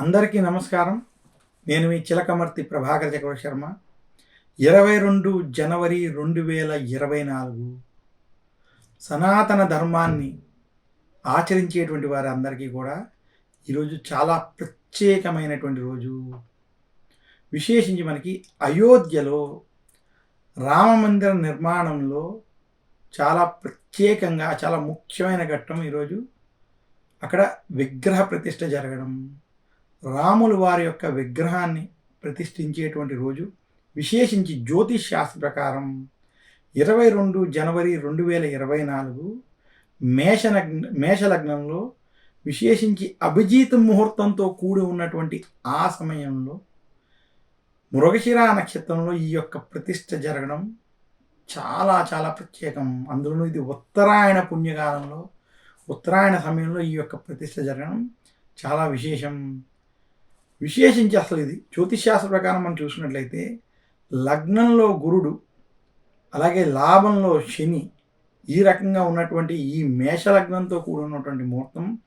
అందరికీ నమస్కారం. నేను మీ చిలకమర్తి ప్రభాకర్ చక్రవర్తి శర్మ. ఇరవై రెండు జనవరి రెండు వేల ఇరవై నాలుగు సనాతన ధర్మాన్ని ఆచరించేటువంటి వారి అందరికీ కూడా ఈరోజు చాలా ప్రత్యేకమైనటువంటి రోజు. విశేషించి మనకి అయోధ్యలో రామమందిర నిర్మాణంలో చాలా ప్రత్యేకంగా చాలా ముఖ్యమైన ఘట్టం ఈరోజు అక్కడ విగ్రహ ప్రతిష్ట జరగడం. రాములు వారి యొక్క విగ్రహాన్ని ప్రతిష్ఠించేటువంటి రోజు విశేషించి జ్యోతిష్ శాస్త్ర ప్రకారం ఇరవై రెండు జనవరి రెండు వేల ఇరవై నాలుగు మేషలగ్న మేషలగ్నంలో విశేషించి అభిజీత్ ముహూర్తంతో కూడి ఉన్నటువంటి ఆ సమయంలో మృగశిర నక్షత్రంలో ఈ యొక్క ప్రతిష్ఠ జరగడం చాలా చాలా ప్రత్యేకం. అందులోనూ ఇది ఉత్తరాయణ పుణ్యకాలంలో ఉత్తరాయణ సమయంలో ఈ యొక్క ప్రతిష్ట జరగడం చాలా విశేషం. విశేషించి అసలు ఇది జ్యోతిశాస్త్ర ప్రకారం మనం చూసినట్లయితే లగ్నంలో గురుడు అలాగే లాభంలో శని ఈ రకంగా ఉన్నటువంటి ఈ మేషలగ్నంతో లగ్నంతో కూడినటువంటి ముహూర్తం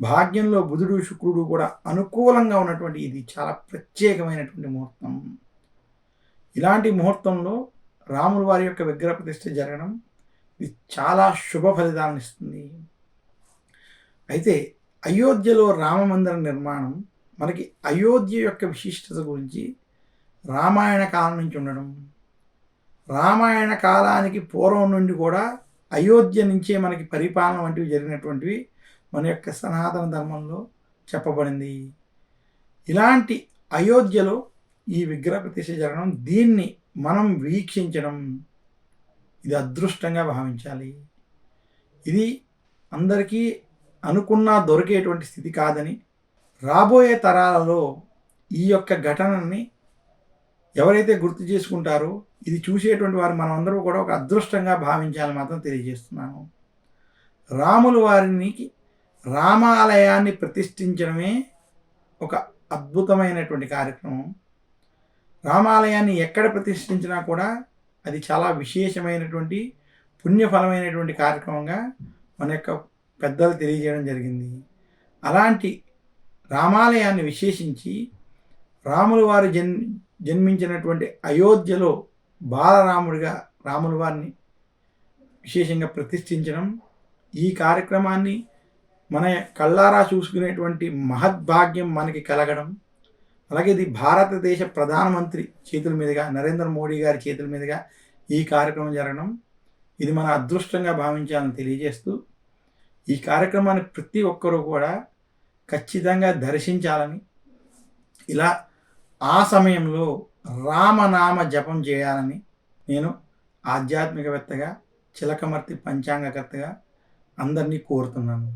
భాగ్యంలో బుధుడు శుక్రుడు కూడా అనుకూలంగా ఉన్నటువంటి ఇది చాలా ప్రత్యేకమైనటువంటి ముహూర్తం. ఇలాంటి ముహూర్తంలో రాముల వారి యొక్క విగ్రహ ప్రతిష్ఠ జరగడం ఇది చాలా శుభ ఫలితాలను ఇస్తుంది. అయితే అయోధ్యలో రామ మందిర నిర్మాణం మనకి అయోధ్య యొక్క విశిష్టత గురించి రామాయణ కాలం నుంచి ఉండడం రామాయణ కాలానికి పూర్వం నుండి కూడా అయోధ్య నుంచే మనకి పరిపాలన వంటివి జరిగినటువంటివి మన యొక్క సనాతన ధర్మంలో చెప్పబడింది. ఇలాంటి అయోధ్యలో ఈ విగ్రహ ప్రతిష్ఠ జరగడం దీన్ని మనం వీక్షించడం ఇది అదృష్టంగా భావించాలి. ఇది అందరికీ అనుకున్నా దొరికేటువంటి స్థితి కాదని రాబోయే తరాలలో ఈ యొక్క ఘటనని ఎవరైతే గుర్తు చేసుకుంటారో ఇది చూసేటువంటి వారు మనమందరూ కూడా ఒక అదృష్టంగా భావించాలని మాత్రం తెలియజేస్తున్నాను. రాములు వారికి రామాలయాన్ని ప్రతిష్ఠించడమే ఒక అద్భుతమైనటువంటి కార్యక్రమం. రామాలయాన్ని ఎక్కడ ప్రతిష్ఠించినా కూడా అది చాలా విశేషమైనటువంటి పుణ్యఫలమైనటువంటి కార్యక్రమంగా మన యొక్క పెద్దలు తెలియజేయడం జరిగింది. అలాంటి రామాలయాన్ని విశేషించి రాముల వారు జన్ జన్మించినటువంటి అయోధ్యలో బాలరాముడిగా రాముల వారిని విశేషంగా ప్రతిష్ఠించడం ఈ కార్యక్రమాన్ని మన కళ్ళారా చూసుకునేటువంటి మహద్భాగ్యం మనకి కలగడం అలాగే ఇది భారతదేశ ప్రధానమంత్రి చేతుల మీదుగా నరేంద్ర మోడీ గారి చేతుల మీదుగా ఈ కార్యక్రమం జరగడం ఇది మన అదృష్టంగా భావించాలని తెలియజేస్తూ ఈ కార్యక్రమాన్ని ప్రతి ఒక్కరూ కూడా ఖచ్చితంగా దర్శించాలని. ఇలా ఆ సమయంలో రామనామ జపం చేయాలని నేను ఆధ్యాత్మికవేత్తగా చిలకమర్తి పంచాంగకర్తగా అందరినీ కోరుతున్నాను.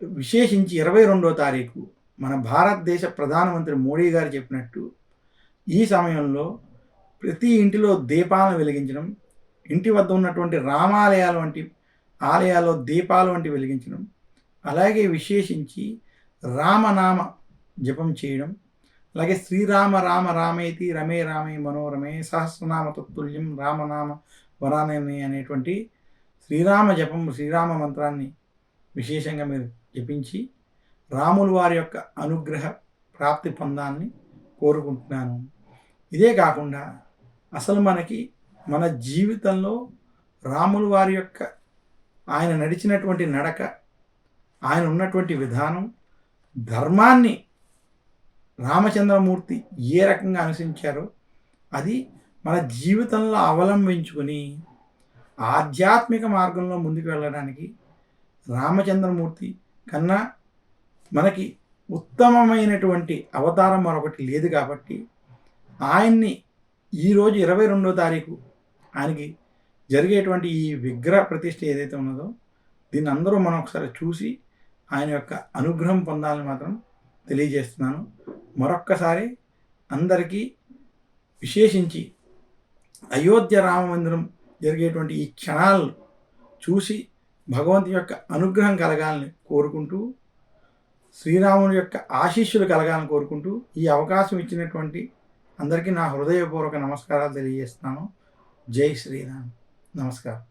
విశేషించి ఇరవై రెండో తారీఖు మన భారతదేశ ప్రధానమంత్రి మోడీ గారు చెప్పినట్టు ఈ సమయంలో ప్రతి ఇంటిలో దీపాలను వెలిగించడం ఇంటి వద్ద ఉన్నటువంటి రామాలయాలు వంటి ఆలయాల్లో దీపాలు వంటి వెలిగించడం అలాగే విశేషించి రామనామ జపం చేయడం అలాగే శ్రీరామ రామ రామేతి రమే రామే మనోరమే సహస్రనామ తత్తుల్యం రామనామ వరానని అనేటువంటి శ్రీరామ జపం శ్రీరామ మంత్రాన్ని విశేషంగా మీరు జపించి రాముల వారి యొక్క అనుగ్రహ ప్రాప్తి పొందాన్ని కోరుకుంటున్నాను. ఇదే కాకుండా అసలు మనకి మన జీవితంలో రాముల వారి యొక్క ఆయన నడిచినటువంటి నడక ఆయన ఉన్నటువంటి విధానం ధర్మాన్ని రామచంద్రమూర్తి ఏ రకంగా అనుసరించారో అది మన జీవితంలో అవలంబించుకొని ఆధ్యాత్మిక మార్గంలో ముందుకు వెళ్ళడానికి రామచంద్రమూర్తి కన్నా మనకి ఉత్తమమైనటువంటి అవతారం మరొకటి లేదు కాబట్టి ఆయన్ని ఈరోజు ఇరవై రెండో తారీఖు ఆయనకి జరిగేటువంటి ఈ విగ్రహ ప్రతిష్ఠ ఏదైతే ఉన్నదో దీన్ని అందరూ మనం ఒకసారి చూసి ఆయన యొక్క అనుగ్రహం పొందాలని మాత్రం తెలియజేస్తున్నాను. మరొక్కసారి అందరికీ విశేషించి అయోధ్య రామ మందిరం జరిగేటువంటి ఈ క్షణాలను చూసి భగవంతు యొక్క అనుగ్రహం కలగాలని కోరుకుంటూ శ్రీరాముని యొక్క ఆశీస్సులు కలగాలని కోరుకుంటూ ఈ అవకాశం ఇచ్చినటువంటి అందరికీ నా హృదయపూర్వక నమస్కారాలు తెలియజేస్తున్నాను. జై శ్రీరామ్. నమస్కారం.